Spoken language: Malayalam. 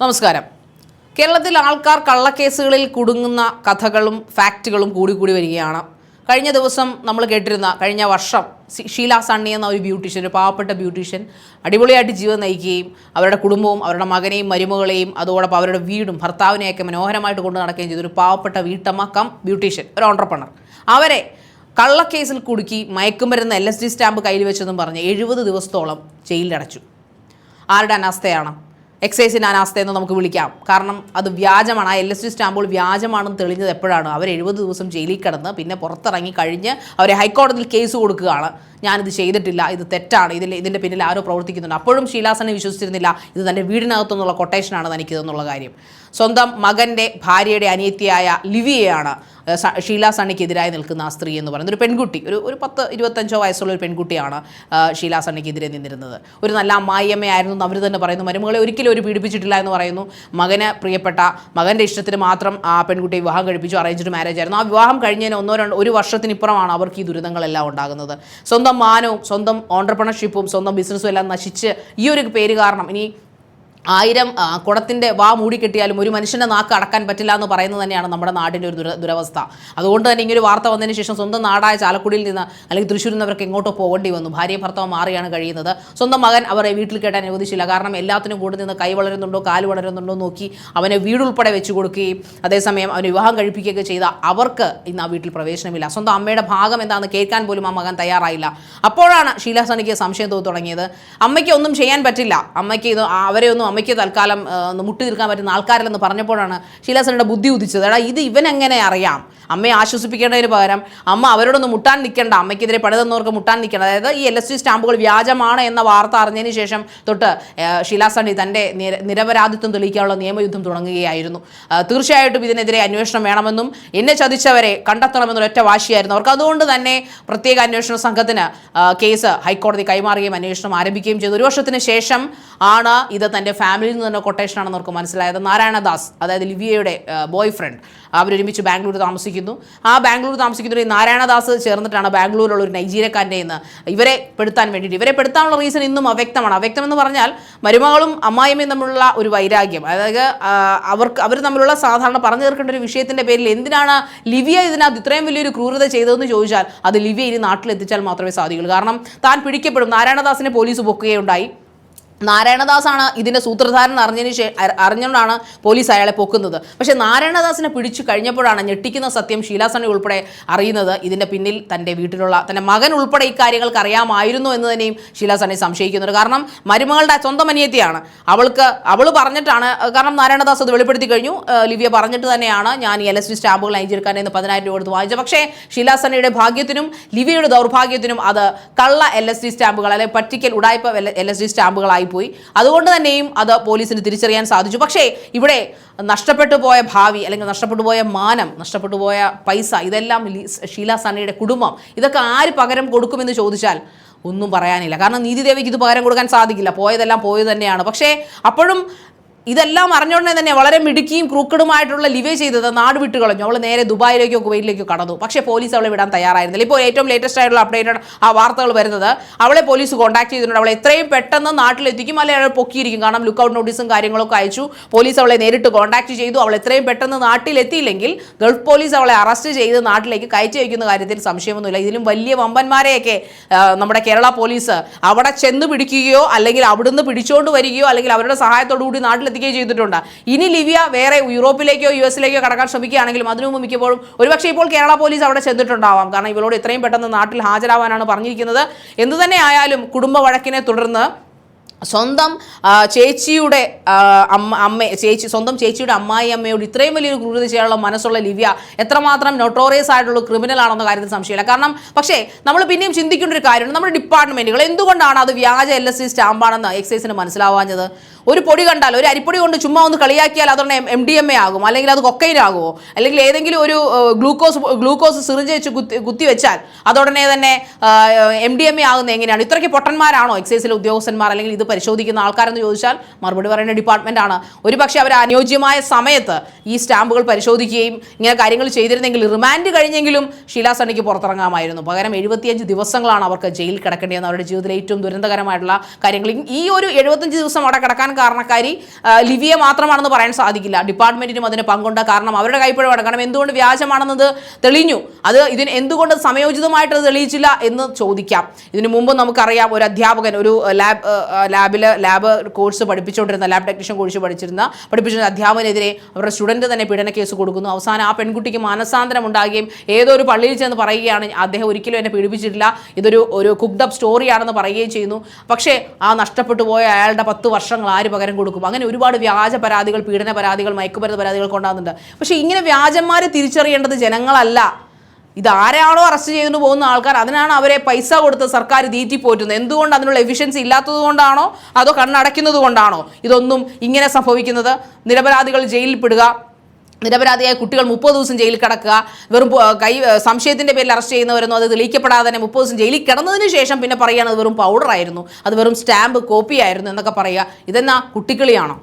നമസ്കാരം. കേരളത്തിൽ ആൾക്കാർ കള്ളക്കേസുകളിൽ കുടുങ്ങുന്ന കഥകളും ഫാക്റ്റുകളും കൂടി കൂടി വരികയാണ്. കഴിഞ്ഞ ദിവസം നമ്മൾ കേട്ടിരുന്ന കഴിഞ്ഞ വർഷം ഷീല സണ്ണി എന്ന ഒരു ബ്യൂട്ടീഷ്യൻ ഒരു പാവപ്പെട്ട ബ്യൂട്ടീഷ്യൻ അടിപൊളിയായിട്ട് ജീവിതം നയിക്കുകയും അവരുടെ കുടുംബവും അവരുടെ മകനെയും മരുമകളെയും അതോടൊപ്പം അവരുടെ വീടും ഭർത്താവിനെയൊക്കെ മനോഹരമായിട്ട് കൊണ്ടു നടക്കുകയും ചെയ്ത ഒരു പാവപ്പെട്ട വീട്ടമ്മ കം ബ്യൂട്ടീഷ്യൻ ഒരു ഓണ്ടർപ്രണർ അവരെ കള്ളക്കേസിൽ കുടുക്കി മയക്കുമരുന്ന് എൽ എസ് ഡി സ്റ്റാമ്പ് കയ്യിൽ വെച്ചെന്നും പറഞ്ഞ് എഴുപത് ദിവസത്തോളം ജയിലിലടച്ചു. ആരുടെ അനാസ്ഥയാണ്? എക്സൈസിന്റെ അനാസ്ഥ എന്ന് നമുക്ക് വിളിക്കാം. കാരണം അത് വ്യാജമാണ്. ആ എൽ എസ് ഡി സ്റ്റാമ്പുകൾ വ്യാജമാണെന്ന് തെളിഞ്ഞത് എപ്പോഴാണ്? അവർ എഴുപത് ദിവസം ജയിലിൽ കിടന്ന് പിന്നെ പുറത്തിറങ്ങി കഴിഞ്ഞ് അവരെ ഹൈക്കോടതിയിൽ കേസ് കൊടുക്കുകയാണ്. ഞാനിത് ചെയ്തിട്ടില്ല ഇത് തെറ്റാണ് ഇതിൽ ഇതിന്റെ പിന്നിൽ ആരോ പ്രവർത്തിക്കുന്നുണ്ട്. അപ്പോഴും ഷീലാസനെ വിശ്വസിച്ചിരുന്നില്ല ഇത് തന്റെ വീടിനകത്തുനിന്നുള്ള കൊട്ടേഷനാണ് തനിക്കിതെന്നുള്ള കാര്യം. സ്വന്തം മകന്റെ ഭാര്യയുടെ അനിയത്തിയായ ലിവിയയാണ് ഷീല സണ്ണിക്കെതിരായി നിൽക്കുന്ന ആ സ്ത്രീ എന്ന് പറയുന്നത്. ഒരു പെൺകുട്ടി ഒരു ഒരു പത്ത് ഇരുപത്തഞ്ചോ വയസ്സുള്ള ഒരു പെൺകുട്ടിയാണ് ഷീല സണ്ണിക്കെതിരെ നിന്നിരുന്നത്. ഒരു നല്ല അമ്മായിയമ്മയായിരുന്നു എന്ന് അവർ തന്നെ പറയുന്നു. മരുമകളെ ഒരിക്കലും ഒരു പീഡിപ്പിച്ചിട്ടില്ല എന്ന് പറയുന്നു. മകന് പ്രിയപ്പെട്ട മകന്റെ ഇഷ്ടത്തിന് മാത്രം ആ പെൺകുട്ടിയെ വിവാഹം കഴിപ്പിച്ചു അറേഞ്ച്ഡ് മാരേജ് ആയിരുന്നു. ആ വിവാഹം കഴിഞ്ഞതിന് ഒന്നോ രണ്ടോ ഒരു വർഷത്തിനിപ്പുറമാണ് അവർക്ക് ഈ ദുരിതങ്ങളെല്ലാം ഉണ്ടാകുന്നത്. സ്വന്തം മാനവും സ്വന്തം ഓണ്ടർപ്രണർഷിപ്പും സ്വന്തം ബിസിനസ്സും എല്ലാം നശിച്ച് ഈ ഒരു പേര് കാരണം. ഇനി ആയിരം കുടത്തിന്റെ വാ മൂടിക്കെട്ടിയാലും ഒരു മനുഷ്യന്റെ നാക്ക് അടക്കാൻ പറ്റില്ല എന്ന് പറയുന്നത് തന്നെയാണ് നമ്മുടെ നാടിന്റെ ഒരു ദുര ദുരവസ്ഥ. അതുകൊണ്ട് തന്നെ ഇങ്ങനെ വാർത്ത വന്നതിന് ശേഷം സ്വന്തം നാടായ ചാലക്കുടിയിൽ നിന്ന് അല്ലെങ്കിൽ തൃശ്ശൂരിൽ നിന്ന് അവർക്ക് എങ്ങോട്ടോ പോകേണ്ടി വന്നു. ഭാര്യയും ഭർത്താവ് മാറിയാണ് കഴിയുന്നത്. സ്വന്തം മകൻ അവരെ വീട്ടിൽ കേട്ടാൻ അനുവദിച്ചില്ല. കാരണം എല്ലാത്തിനും കൂടെ നിന്ന് കൈ വളരുന്നുണ്ടോ കാൽ വളരുന്നുണ്ടോ നോക്കി അവനെ വീടുൾപ്പെടെ വെച്ചു കൊടുക്കുകയും അതേസമയം അവന് വിവാഹം കഴിപ്പിക്കുകയൊക്കെ ചെയ്ത അവർക്ക് ഇന്ന് ആ വീട്ടിൽ പ്രവേശനമില്ല. സ്വന്തം അമ്മയുടെ ഭാഗം എന്താണെന്ന് കേൾക്കാൻ പോലും ആ മകൻ തയ്യാറായില്ല. അപ്പോഴാണ് ഷീലാസണിക്ക് സംശയം തോന്നി തുടങ്ങിയത് അമ്മയ്ക്ക് ഒന്നും ചെയ്യാൻ പറ്റില്ല. അമ്മയ്ക്ക് ഇത് അവരെ ഒന്നും അമ്മയ്ക്ക് തൽക്കാലം ഒന്ന് മുട്ടി നിൽക്കാൻ പറ്റുന്ന ആൾക്കാരല്ലെന്ന് പറഞ്ഞപ്പോഴാണ് ഷീല സണിയുടെ ബുദ്ധി ഉദിച്ചത്. എടാ ഇത് എങ്ങനെ അറിയാം? അമ്മയെ ആശ്വസിപ്പിക്കേണ്ടതിന് പകരം അമ്മ അവരോടൊന്ന് മുട്ടാൻ നിൽക്കേണ്ട. അമ്മയ്ക്കെതിരെ പണിതന്നവർക്ക് മുട്ടാൻ നിൽക്കേണ്ട. അതായത് ഈ എൽ എസ് ടി സ്റ്റാമ്പുകൾ വ്യാജമാണ് എന്ന വാർത്ത അറിഞ്ഞതിന് ശേഷം തൊട്ട് സണ്ണി തന്റെ നിരപരാധിത്വം തെളിയിക്കാനുള്ള നിയമയുദ്ധം തുടങ്ങുകയായിരുന്നു. തീർച്ചയായിട്ടും ഇതിനെതിരെ അന്വേഷണം വേണമെന്നും എന്നെ ചതിച്ചവരെ കണ്ടെത്തണമെന്നൊരു ഒറ്റ വാശിയായിരുന്നു. അവർക്ക് അതുകൊണ്ട് തന്നെ പ്രത്യേക അന്വേഷണ സംഘത്തിന് കേസ് ഹൈക്കോടതി കൈമാറുകയും അന്വേഷണം ആരംഭിക്കുകയും ചെയ്തു. ഒരു വർഷത്തിന് ശേഷം ആണ് ഇത് തന്റെ ഫാമിലിയിൽ നിന്ന് തന്നെ കൊട്ടേഷൻ ആണെന്ന് അവർക്ക് മനസ്സിലായത് നാരായണദാസ് അതായത് ലിവിയയുടെ ബോയ് ഫ്രണ്ട് അവരൊരുമിച്ച് ബാംഗ്ലൂർ താമസിക്കുന്നു. ആ ബാംഗ്ലൂർ താമസിക്കുന്ന നാരായണ നാരായണദാസ് ചേർന്നിട്ടാണ് ബാംഗ്ലൂരിലുള്ള ഒരു നൈജീരിയക്കാരന്റെ ഇന്ന് ഇവരെ പെടുത്താൻ വേണ്ടിയിട്ട്. ഇവരെ പെടുത്താനുള്ള റീസൺ ഇന്നും അവ്യക്തമാണ്. അവ്യക്തം എന്ന് പറഞ്ഞാൽ മരുമകളും അമ്മായിയമ്മയും തമ്മിലുള്ള ഒരു വൈരാഗ്യം. അതായത് അവർക്ക് അവർ തമ്മിലുള്ള സാധാരണ പറഞ്ഞു തീർക്കേണ്ട ഒരു വിഷയത്തിന്റെ പേരിൽ എന്തിനാണ് ലിവിയ ഇതിനകത്ത് ഇത്രയും വലിയൊരു ക്രൂരത ചെയ്തതെന്ന് ചോദിച്ചാൽ അത് ലിവിയ ഇനി നാട്ടിലെത്തിച്ചാൽ മാത്രമേ സാധിക്കുള്ളൂ കാരണം താൻ പിടിക്കപ്പെടും. നാരായണദാസിനെ പോലീസ് പൊക്കുകയുണ്ടായി. നാരായണദാസാണ് ഇതിന്റെ സൂത്രധാരൻ അറിഞ്ഞതിന് ശേ അറിഞ്ഞുകൊണ്ടാണ് പോലീസ് അയാളെ പൊക്കുന്നത്. പക്ഷേ നാരായണദാസിനെ പിടിച്ചു കഴിഞ്ഞപ്പോഴാണ് ഞെട്ടിക്കുന്ന സത്യം ഷീലാസണി ഉൾപ്പെടെ അറിയുന്നത്. ഇതിന്റെ പിന്നിൽ തന്റെ വീട്ടിലുള്ള തന്റെ മകൻ ഉൾപ്പെടെ ഇക്കാര്യങ്ങൾക്ക് അറിയാമായിരുന്നു എന്ന് തന്നെയും ഷീലാസണി സംശയിക്കുന്നുണ്ട്. കാരണം മരുമകളുടെ സ്വന്തം അനിയത്തിയാണ്. അവൾക്ക് അവൾ പറഞ്ഞിട്ടാണ് കാരണം നാരായണദാസ് അത് വെളിപ്പെടുത്തി കഴിഞ്ഞു. ലിവ്യ പറഞ്ഞിട്ട് തന്നെയാണ് ഞാൻ ഈ എൽ എസ് ഡി സ്റ്റാമ്പുകൾ അയച്ചെടുക്കാൻ എന്ന് പതിനായിരം രൂപ കൊടുത്ത് വാങ്ങിച്ചത്. പക്ഷേ ഷീലാസണിയുടെ ഭാഗ്യത്തിനും ലിവിയുടെ ദൗർഭാഗ്യത്തിനും അത് കള്ള എൽ എസ് ഡി സ്റ്റാമ്പുകൾ അല്ലെങ്കിൽ പറ്റിക്കൽ ഉടായ്പ എൽ എസ് ഡി സ്റ്റാമ്പുകളായിപ്പോയി അതുകൊണ്ട് തന്നെയും അത് പോലീസിന് തിരിച്ചറിയാൻ സാധിച്ചു. പക്ഷേ ഇവിടെ നഷ്ടപ്പെട്ടു പോയ ഭാവി അല്ലെങ്കിൽ നഷ്ടപ്പെട്ടു പോയ മാനം നഷ്ടപ്പെട്ടു പോയ പൈസ ഇതെല്ലാം ഷീല സണ്ണിയുടെ കുടുംബം ഇതൊക്കെ ആര് പകരം കൊടുക്കുമെന്ന് ചോദിച്ചാൽ ഒന്നും പറയാനില്ല. കാരണം നീതിദേവിക്ക് ഇത് പകരം കൊടുക്കാൻ സാധിക്കില്ല. പോയതെല്ലാം പോയത് തന്നെയാണ്. പക്ഷേ അപ്പോഴും ഇതെല്ലാം അറിഞ്ഞോടനെ തന്നെ വളരെ മിടുക്കിയും ക്രൂക്കഡുമായിട്ടുള്ള ലിവേ ചെയ്തത് നാട് വിട്ട് കളഞ്ഞു. അവൾ നേരെ ദുബായിലേക്കോ കുവൈറ്റിലേക്കോ കടന്നു. പക്ഷേ പോലീസ് അവളെ വിടാൻ തയ്യാറായിരുന്നില്ല. ഇപ്പോൾ ഏറ്റവും ലേറ്റസ്റ്റ് ആയിട്ടുള്ള അപ്ഡേറ്റഡ് ആ വാർത്തകൾ വരുന്നത്. അവളെ പോലീസ് കോൺടാക്ട് ചെയ്തിട്ടുണ്ട്. അവളെ എത്രയും പെട്ടെന്ന് നാട്ടിലെത്തിക്കും. അല്ലെങ്കിൽ അവൾ പൊക്കിയിരിക്കും. കാരണം ലുക്കൗട്ട് നോട്ടീസും കാര്യങ്ങളൊക്കെ അയച്ചു. പോലീസ് അവളെ നേരിട്ട് കോൺടാക്ട് ചെയ്തു. അവൾ എത്രയും പെട്ടെന്ന് നാട്ടിലെത്തിയില്ലെങ്കിൽ ഗൾഫ് പോലീസ് അവളെ അറസ്റ്റ് ചെയ്ത് നാട്ടിലേക്ക് കയറ്റി വയ്ക്കുന്ന കാര്യത്തിൽ സംശയമൊന്നുമില്ല. ഇതിലും വലിയ വമ്പന്മാരെയൊക്കെ നമ്മുടെ കേരള പോലീസ് അവിടെ ചെന്ന് പിടിക്കുകയോ അല്ലെങ്കിൽ അവിടുന്ന് പിടിച്ചുകൊണ്ട് വരികയോ അല്ലെങ്കിൽ അവരുടെ സഹായത്തോടു കൂടി നാട്ടിലെത്തിക്കുകയോ ചെയ്തിട്ടുണ്ട്. ഇനി ലിവിയ വേറെ യൂറോപ്പിലേക്കോ യു എസിലേക്കോ കടക്കാൻ ശ്രമിക്കുകയാണെങ്കിലും അതിനു മുമ്പ് മിക്കപ്പോഴും ഒരുപക്ഷെ ഇപ്പോൾ കേരള പോലീസ് അവിടെ ചെന്നിട്ടുണ്ടാവാം. കാരണം ഇവളോട് എത്രയും പെട്ടെന്ന് നാട്ടിൽ ഹാജരാവാനാണ് പറഞ്ഞിരിക്കുന്നത്. എന്തു തന്നെ ആയാലും കുടുംബ വഴക്കിനെ തുടർന്ന് സ്വന്തം ചേച്ചിയുടെ അമ്മ അമ്മ ചേച്ചി സ്വന്തം ചേച്ചിയുടെ അമ്മായി അമ്മയോട് ഇത്രയും വലിയൊരു ക്രൂരത ചെയ്യാനുള്ള മനസ്സുള്ള ലിവ്യ എത്രമാത്രം നൊട്ടോറിയസ് ആയിട്ടുള്ള ക്രിമിനൽ ആണെന്ന കാര്യത്തിൽ സംശയമില്ല. കാരണം പക്ഷേ നമ്മൾ പിന്നെയും ചിന്തിക്കേണ്ട ഒരു കാര്യമുണ്ട്. നമ്മുടെ ഡിപ്പാർട്ട്മെന്റുകൾ എന്തുകൊണ്ടാണ് അത് വ്യാജ എൽ എസ് സി സ്റ്റാമ്പാണെന്ന് എക്സൈസിന് മനസ്സിലാവാഞ്ഞത്? ഒരു പൊടി കണ്ടാൽ ഒരു അരിപ്പൊടി കൊണ്ട് ചുമ്മാ ഒന്ന് കളിയാക്കിയാൽ അതുകൊണ്ട് എം ഡി എം എ ആകും അല്ലെങ്കിൽ അത് കൊക്കൈനാകുമോ അല്ലെങ്കിൽ ഏതെങ്കിലും ഒരു ഗ്ലൂക്കോസ് ഗ്ലൂക്കോസ് സിറിഞ്ച് വെച്ച് കുത്തി കുത്തി വെച്ചാൽ അതോടനെ തന്നെ എം ഡി എം എ ആകുന്നത് എങ്ങനെയാണ്? ഇത്രയ്ക്ക് പൊട്ടന്മാരാണോ എക്സൈസിലെ ഉദ്യോഗസ്ഥന്മാർ? അല്ലെങ്കിൽ ഇത് പരിശോധിക്കുന്ന ആൾക്കാരെന്ന് ചോദിച്ചാൽ മറുപടി പറയുന്ന ഡിപ്പാർട്ട്മെന്റ് ആണ്. ഒരു പക്ഷേ അവർ അനുയോജ്യമായ സമയത്ത് ഈ സ്റ്റാമ്പുകൾ പരിശോധിക്കുകയും ഇങ്ങനെ കാര്യങ്ങൾ ചെയ്തിരുന്നെങ്കിൽ റിമാൻഡ് കഴിഞ്ഞെങ്കിലും ഷീലാ സണ്ണിക്ക് പുറത്തിറങ്ങാമായിരുന്നു. പകരം എഴുപത്തിയഞ്ച് ദിവസങ്ങളാണ് അവർക്ക് ജയിലിൽ കിടക്കേണ്ടതെന്ന് അവരുടെ ജീവിതത്തിലെ ഏറ്റവും ദുരന്തകരമായിട്ടുള്ള കാര്യങ്ങൾ. ഈ ഒരു എഴുപത്തഞ്ച് ദിവസം അവിടെ കിടക്കാൻ കാരണക്കാരി ലിവിയ മാത്രമാണെന്ന് പറയാൻ സാധിക്കില്ല. ഡിപ്പാർട്ട്മെന്റിനും അതിന് പങ്കുണ്ട്. കാരണം അവരുടെ കൈപ്പിഴവാണ് കാരണം എന്തുകൊണ്ട് വ്യാജമാണെന്നത് തെളിഞ്ഞു? അത് ഇതിന് എന്തുകൊണ്ട് സമയോചിതമായിട്ട് തെളിയിച്ചില്ല എന്ന് ചോദിക്കാം. ഇതിനു മുമ്പ് നമുക്കറിയാം ഒരു അധ്യാപകൻ ഒരു ലാബ് ലാബിൽ ലാബ് കോഴ്സ് പഠിപ്പിച്ചുകൊണ്ടിരുന്ന ലാബ് ടെക്നീഷ്യൻ കോഴ്സ് പഠിച്ചിരുന്ന പഠിപ്പിച്ചിരുന്ന അധ്യാപകനെതിരെ അവരുടെ സ്റ്റുഡന്റ് തന്നെ പീഡന കേസ് കൊടുക്കുന്നു. അവസാനം ആ പെൺകുട്ടിക്ക് മാനസാന്തരം ഉണ്ടാകുകയും ഏതോ ഒരു പള്ളിയിൽ ചെന്ന് പറയുകയാണ് അദ്ദേഹം ഒരിക്കലും എന്നെ പീഡിപ്പിച്ചിട്ടില്ല. ഇതൊരു ഒരു കുക്ഡ് അപ്പ് സ്റ്റോറിയാണെന്ന് പറയുകയും ചെയ്യുന്നു. പക്ഷേ ആ നഷ്ടപ്പെട്ടു പോയ അയാളുടെ പത്ത് വർഷങ്ങൾ ആര് പകരം കൊടുക്കും. അങ്ങനെ ഒരുപാട് വ്യാജ പരാതികൾ പീഡന പരാതികൾ മയക്കുമരുന്ന് പരാതികൾ കൊണ്ടാകുന്നുണ്ട് പക്ഷേ ഇങ്ങനെ വ്യാജന്മാരെ തിരിച്ചറിയേണ്ടത് ജനങ്ങളല്ല. ഇതാരാണോ അറസ്റ്റ് ചെയ്തുകൊണ്ട് പോകുന്ന ആൾക്കാർ അതിനാണ് അവരെ പൈസ കൊടുത്ത് സർക്കാർ തീറ്റിപ്പോറ്റുന്നത് എന്തുകൊണ്ട് അതിനുള്ള എഫിഷ്യൻസി ഇല്ലാത്തത് കൊണ്ടാണോ? അതോ കണ്ണടയ്ക്കുന്നത് കൊണ്ടാണോ? ഇതൊന്നും ഇങ്ങനെ സംഭവിക്കുന്നത്. നിരപരാധികൾ ജയിലിൽ പെടുക. നിരപരാധിയായ കുട്ടികൾ മുപ്പത് ദിവസം ജയിലിൽ കിടക്കുക. വെറും കൈ സംശയത്തിന്റെ പേരിൽ അറസ്റ്റ് ചെയ്യുന്നവരൊന്നും അത് തെളിയിക്കപ്പെടാതെ തന്നെ മുപ്പത് ദിവസം ജയിലിൽ കിടന്നതിന് ശേഷം പിന്നെ പറയുകയാണ് അത് വെറും പൗഡറായിരുന്നു അത് വെറും സ്റ്റാമ്പ് കോപ്പി ആയിരുന്നു എന്നൊക്കെ പറയുക. ഇതെന്നാ കുട്ടിക്കളിയാണോ?